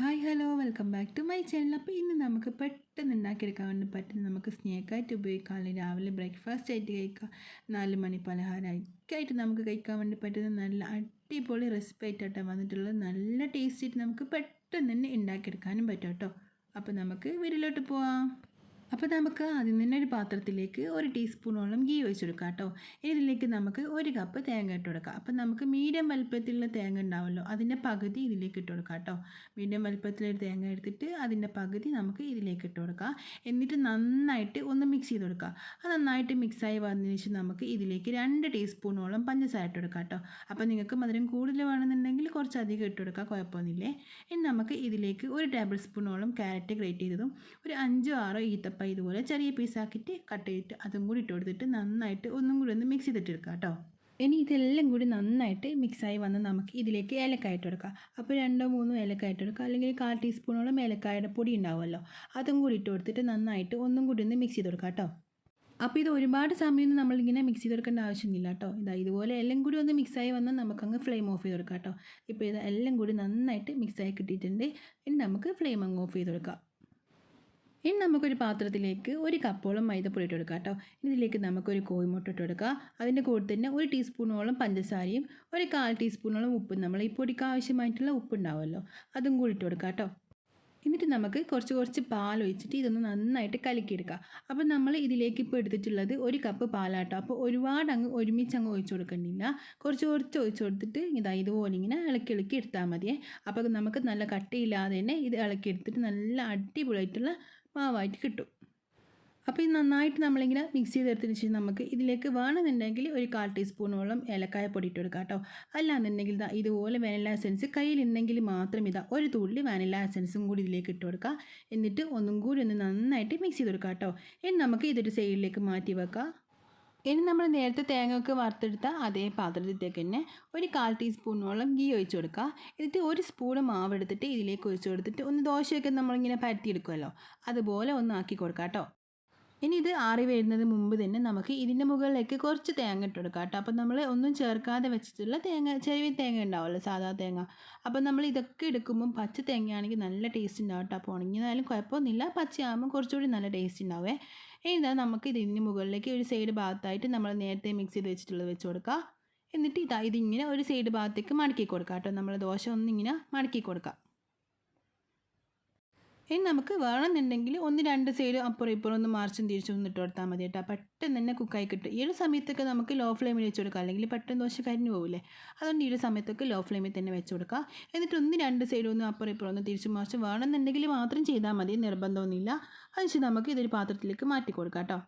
Hi hello welcome back to my channel അപ്പോൾ ഇന്ന് നമുക്ക് പെട്ടെന്ന് ഉണ്ടാക്കിയെടുക്കാൻ വേണ്ടി പറ്റുന്ന നമുക്ക് സ്നേക്കായിട്ട് ഉപയോഗിക്കാം അല്ലെങ്കിൽ രാവിലെ ബ്രേക്ക്ഫാസ്റ്റ് ആയിട്ട് കഴിക്കാം. നാല് മണി പലഹാരമൊക്കെ ആയിട്ട് നമുക്ക് കഴിക്കാൻ വേണ്ടി പറ്റുന്ന നല്ല അടിപൊളി റെസിപ്പി ആയിട്ടാണ് വന്നിട്ടുള്ളത്. നല്ല ടേസ്റ്റ് ആയിട്ട് നമുക്ക് പെട്ടെന്ന് തന്നെ ഉണ്ടാക്കിയെടുക്കാനും പറ്റും കേട്ടോ. അപ്പോൾ നമുക്ക് വീട്ടിലോട്ട് പോവാം. അപ്പോൾ നമുക്ക് ആദ്യം തന്നെ ഒരു പാത്രത്തിലേക്ക് ഒരു ടീസ്പൂണോളം ഗീ ഒഴിച്ച് കൊടുക്കാം കേട്ടോ ഇതിലേക്ക് നമുക്ക് ഒരു കപ്പ് തേങ്ങ ഇട്ട് കൊടുക്കാം. അപ്പോൾ നമുക്ക് മീഡിയം വലുപ്പത്തിലുള്ള തേങ്ങ ഉണ്ടാവുമല്ലോ അതിന്റെ പകുതി ഇതിലേക്ക് ഇട്ട് കൊടുക്കാം കേട്ടോ. മീഡിയം വലുപ്പത്തിലൊരു തേങ്ങ എടുത്തിട്ട് അതിന്റെ പകുതി നമുക്ക് ഇതിലേക്ക് ഇട്ട് കൊടുക്കാം. എന്നിട്ട് നന്നായിട്ട് ഒന്ന് മിക്സ് ചെയ്ത് കൊടുക്കുക അത് നന്നായിട്ട് മിക്സായി വന്നതിന് ശേഷം നമുക്ക് ഇതിലേക്ക് രണ്ട് ടീസ്പൂണോളം പഞ്ചസാര ഇട്ട് കൊടുക്കാം കേട്ടോ. അപ്പോൾ നിങ്ങൾക്ക് മധുരം കൂടുതൽ വേണമെന്നുണ്ടെങ്കിൽ കുറച്ചധികം ഇട്ട് കൊടുക്കുക കുഴപ്പമൊന്നുമില്ലേ. ഇനി നമുക്ക് ഇതിലേക്ക് ഒരു ടേബിൾ സ്പൂണോളം ക്യാരറ്റ് ഗ്രേറ്റ് ചെയ്തതും ഒരു അഞ്ചോ ആറോ ഈത്തപ്പ ഇതുപോലെ ചെറിയ പീസാക്കിയിട്ട് കട്ട് ചെയ്തിട്ട് അതും കൂടി ഇട്ട് കൊടുത്തിട്ട് നന്നായിട്ട് ഒന്നും കൂടി ഒന്ന് മിക്സ് ചെയ്തിട്ട് എടുക്കാം കേട്ടോ ഇനി ഇതെല്ലാം കൂടി നന്നായിട്ട് മിക്സായി വന്ന് നമുക്ക് ഇതിലേക്ക് ഏലക്കായ ഇട്ട് കൊടുക്കാം. അപ്പോൾ രണ്ടോ മൂന്നോ ഏലക്കായ ഇട്ട് കൊടുക്കുക അല്ലെങ്കിൽ കാൽ ടീസ്പൂണോളം ഏലക്കായുടെ പൊടി ഉണ്ടാവുമല്ലോ. അതും കൂടി ഇട്ട് കൊടുത്തിട്ട് നന്നായിട്ട് ഒന്നും കൂടി ഒന്ന് മിക്സ് ചെയ്ത് കൊടുക്കാം കേട്ടോ അപ്പോൾ ഇത് ഒരുപാട് സമയം നമ്മളിങ്ങനെ മിക്സ് ചെയ്ത് കൊടുക്കേണ്ട ആവശ്യമൊന്നുമില്ല കേട്ടോ ഇതാ ഇതുപോലെ എല്ലാം കൂടി ഒന്ന് മിക്സായി വന്നാൽ നമുക്കങ്ങ് ഫ്ലെയിം ഓഫ് ചെയ്ത് കൊടുക്കാം കേട്ടോ ഇപ്പോൾ ഇത് എല്ലാം കൂടി നന്നായിട്ട് മിക്സായി കിട്ടിയിട്ടുണ്ട്. ഇനി നമുക്ക് ഫ്ലെയിം അങ്ങ് ഓഫ് ചെയ്ത് കൊടുക്കാം. ഇനി നമുക്കൊരു പാത്രത്തിലേക്ക് ഒരു കപ്പോളം മൈദപ്പൊടി ഇട്ട് കൊടുക്കാം കേട്ടോ. ഇതിലേക്ക് നമുക്കൊരു കോഴിമുട്ട ഇട്ട് കൊടുക്കുക അതിന്റെ കൂടെ തന്നെ ഒരു ടീസ്പൂണോളം പഞ്ചസാരയും ഒരു കാൽ ടീസ്പൂണോളം ഉപ്പും. നമ്മൾ ഈ പൊടിക്ക് ആവശ്യമായിട്ടുള്ള ഉപ്പ് ഉണ്ടാവുമല്ലോ അതും കൂടി ഇട്ട് കൊടുക്കാം കേട്ടോ. എന്നിട്ട് നമുക്ക് കുറച്ച് കുറച്ച് പാൽ ഒഴിച്ചിട്ട് ഇതൊന്ന് നന്നായിട്ട് കലക്കിയെടുക്കുക അപ്പോൾ നമ്മൾ ഇതിലേക്ക് ഇപ്പോൾ എടുത്തിട്ടുള്ളത് ഒരു കപ്പ് പാലാട്ടോ അപ്പോൾ ഒരുപാട് അങ്ങ് ഒരുമിച്ച് അങ്ങ് ഒഴിച്ചു കൊടുക്കണ്ടില്ല കുറച്ച് കുറച്ച് ഒഴിച്ചു കൊടുത്തിട്ട് ഇതാ ഇതുപോലെ ഇങ്ങനെ ഇളക്കി ഇളക്കി എടുത്താൽ മതിയേ. അപ്പോൾ നമുക്ക് നല്ല കട്ടിയില്ലാതെ തന്നെ ഇത് ഇളക്കി എടുത്തിട്ട് നല്ല അടിപൊളിയായിട്ടുള്ള മാവായിട്ട് കിട്ടും. അപ്പോൾ ഇത് നന്നായിട്ട് നമ്മളിങ്ങനെ മിക്സ് ചെയ്തെടുത്തതിന് ശേഷം നമുക്ക് ഇതിലേക്ക് വേണമെന്നുണ്ടെങ്കിൽ ഒരു കാൽ ടീസ്പൂണോളം ഏലക്കായ പൊടി ഇട്ട് കൊടുക്കാം കേട്ടോ. അല്ലാന്നുണ്ടെങ്കിൽ ഇതാ ഇതുപോലെ വാനില എസൻസ് കയ്യിലുണ്ടെങ്കിൽ മാത്രം ഇതാ ഒരു തുള്ളി വാനില എസൻസും കൂടി ഇതിലേക്ക് ഇട്ട് കൊടുക്കുക എന്നിട്ട് ഒന്നും കൂടി ഒന്ന് നന്നായിട്ട് മിക്സ് ചെയ്ത് കൊടുക്കാം കേട്ടോ. ഇനി നമുക്ക് ഇതൊരു സൈഡിലേക്ക് മാറ്റി വെക്കാം. ഇനി നമ്മൾ നേരത്തെ തേങ്ങയൊക്കെ വറുത്തെടുത്ത അതേ പാത്രത്തിലേക്ക് തന്നെ ഒരു കാൽ ടീസ്പൂണോളം ഗീ ഒഴിച്ചു കൊടുക്കുക. എന്നിട്ട് ഒരു സ്പൂണ് മാവ് എടുത്തിട്ട് ഇതിലേക്ക് ഒഴിച്ചു കൊടുത്തിട്ട് ഒന്ന് ദോശയൊക്കെ നമ്മളിങ്ങനെ പരത്തിയെടുക്കുമല്ലോ. അതുപോലെ ഒന്ന് ആക്കി കൊടുക്കാം കേട്ടോ. ഇനി ഇത് ആറി വരുന്നത് മുമ്പ് തന്നെ നമുക്ക് ഇതിന്റെ മുകളിലേക്ക് കുറച്ച് തേങ്ങ ഇട്ട് കൊടുക്കാം കേട്ടോ. അപ്പോൾ നമ്മൾ ഒന്നും ചേർക്കാതെ വെച്ചിട്ടുള്ള തേങ്ങ ചെറിയ തേങ്ങ ഉണ്ടാവുമല്ലോ സാധാ തേങ്ങ. അപ്പോൾ നമ്മൾ ഇതൊക്കെ എടുക്കുമ്പം പച്ച തേങ്ങയാണെങ്കിൽ നല്ല ടേസ്റ്റ് ഉണ്ടാവും കേട്ടോ. അപ്പോൾ ഉണങ്ങിയതായാലും കുഴപ്പമൊന്നുമില്ല. പച്ചയാകുമ്പോൾ കുറച്ചുകൂടി നല്ല ടേസ്റ്റ് ഉണ്ടാവേ. ഇനി നമുക്ക് ഇതിന് മുകളിലേക്ക് ഒരു സൈഡ് ഭാഗത്തായിട്ട് നമ്മൾ നേരത്തെ മിക്സ് ചെയ്ത് വെച്ചിട്ടുള്ളത് വെച്ച് കൊടുക്കുക എന്നിട്ട് ഇതാ ഇതിങ്ങനെ ഒരു സൈഡ് ഭാഗത്തേക്ക് മടക്കി കൊടുക്കാം കേട്ടോ. നമ്മൾ ദോശ ഒന്നിങ്ങനെ മടക്കി കൊടുക്കാം. ഇനി നമുക്ക് വേണമെന്നുണ്ടെങ്കിൽ ഒന്ന് രണ്ട് സൈഡ് അപ്പുറം ഇപ്പുറം ഒന്ന് മാർച്ചും തിരിച്ചും ഒന്ന് ഇട്ട് കൊടുത്താൽ മതി കേട്ടോ. പെട്ടെന്ന് തന്നെ കുക്കായി കിട്ടും. ഈ ഒരു സമയത്തൊക്കെ നമുക്ക് ലോ ഫ്ലെയിമിൽ വെച്ച് കൊടുക്കാം. അല്ലെങ്കിൽ പെട്ടെന്ന് ദോശ കരിഞ്ഞു പോകില്ലേ അതുകൊണ്ട് ഈ ഒരു സമയത്തൊക്കെ ലോ ഫ്ലെയിമിൽ തന്നെ വെച്ച് കൊടുക്കുക എന്നിട്ട് ഒന്ന് രണ്ട് സൈഡ് ഒന്ന് അപ്പുറം ഇപ്പുറം ഒന്ന് തിരിച്ചും മാർച്ച് വേണമെന്നുണ്ടെങ്കിൽ മാത്രം ചെയ്താൽ മതി. നിർബന്ധമൊന്നുമില്ല. അതിന് നമുക്ക് ഇതൊരു പാത്രത്തിലേക്ക് മാറ്റി കൊടുക്കാം കേട്ടോ.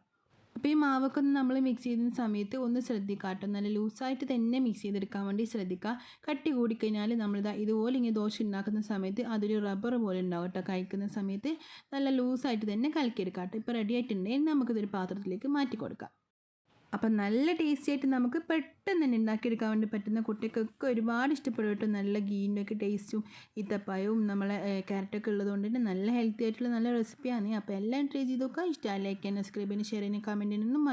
അപ്പോൾ ഈ മാവൊക്കെ ഒന്ന് നമ്മൾ മിക്സ് ചെയ്യുന്ന സമയത്ത് ഒന്ന് ശ്രദ്ധിക്കുക കേട്ടോ നല്ല ലൂസായിട്ട് തന്നെ മിക്സ് ചെയ്തെടുക്കാൻ വേണ്ടി ശ്രദ്ധിക്കുക കട്ടി കൂടിക്കഴിഞ്ഞാൽ നമ്മളിതാ ഇതുപോലെ ഇങ്ങനെ ദോശ ഉണ്ടാക്കുന്ന സമയത്ത് അതൊരു റബ്ബർ പോലെ ഉണ്ടാവും കേട്ടോ കഴിക്കുന്ന സമയത്ത്. നല്ല ലൂസായിട്ട് തന്നെ കലക്കിയെടുക്കാം കേട്ടോ ഇപ്പോൾ റെഡി ആയിട്ടുണ്ടെങ്കിൽ നമുക്കിതൊരു പാത്രത്തിലേക്ക് മാറ്റി കൊടുക്കാം. അപ്പം നല്ല ടേസ്റ്റി ആയിട്ട് നമുക്ക് പെട്ടെന്ന് തന്നെ ഉണ്ടാക്കിയെടുക്കാൻ വേണ്ടി പറ്റുന്ന കുട്ടികൾക്കൊക്കെ ഒരുപാട് ഇഷ്ടപ്പെടും കേട്ടോ. നല്ല ഗീന്റെ ഒക്കെ ടേസ്റ്റും ഈത്തപ്പഴവും നമ്മളെ ക്യാരറ്റൊക്കെ ഉള്ളതുകൊണ്ട് തന്നെ നല്ല ഹെൽത്തി ആയിട്ടുള്ള നല്ല റെസിപ്പിയാണ് അപ്പോൾ എല്ലാം ട്രൈ ചെയ്ത് നോക്കുക. ഇഷ്ടമായി ലൈക്ക് ചെയ്യാൻ സബ്സ്ക്രൈബ് ചെയ്യാൻ ഷെയർ ചെയ്യാൻ കമന്റ് ചെയ്യാനൊന്നും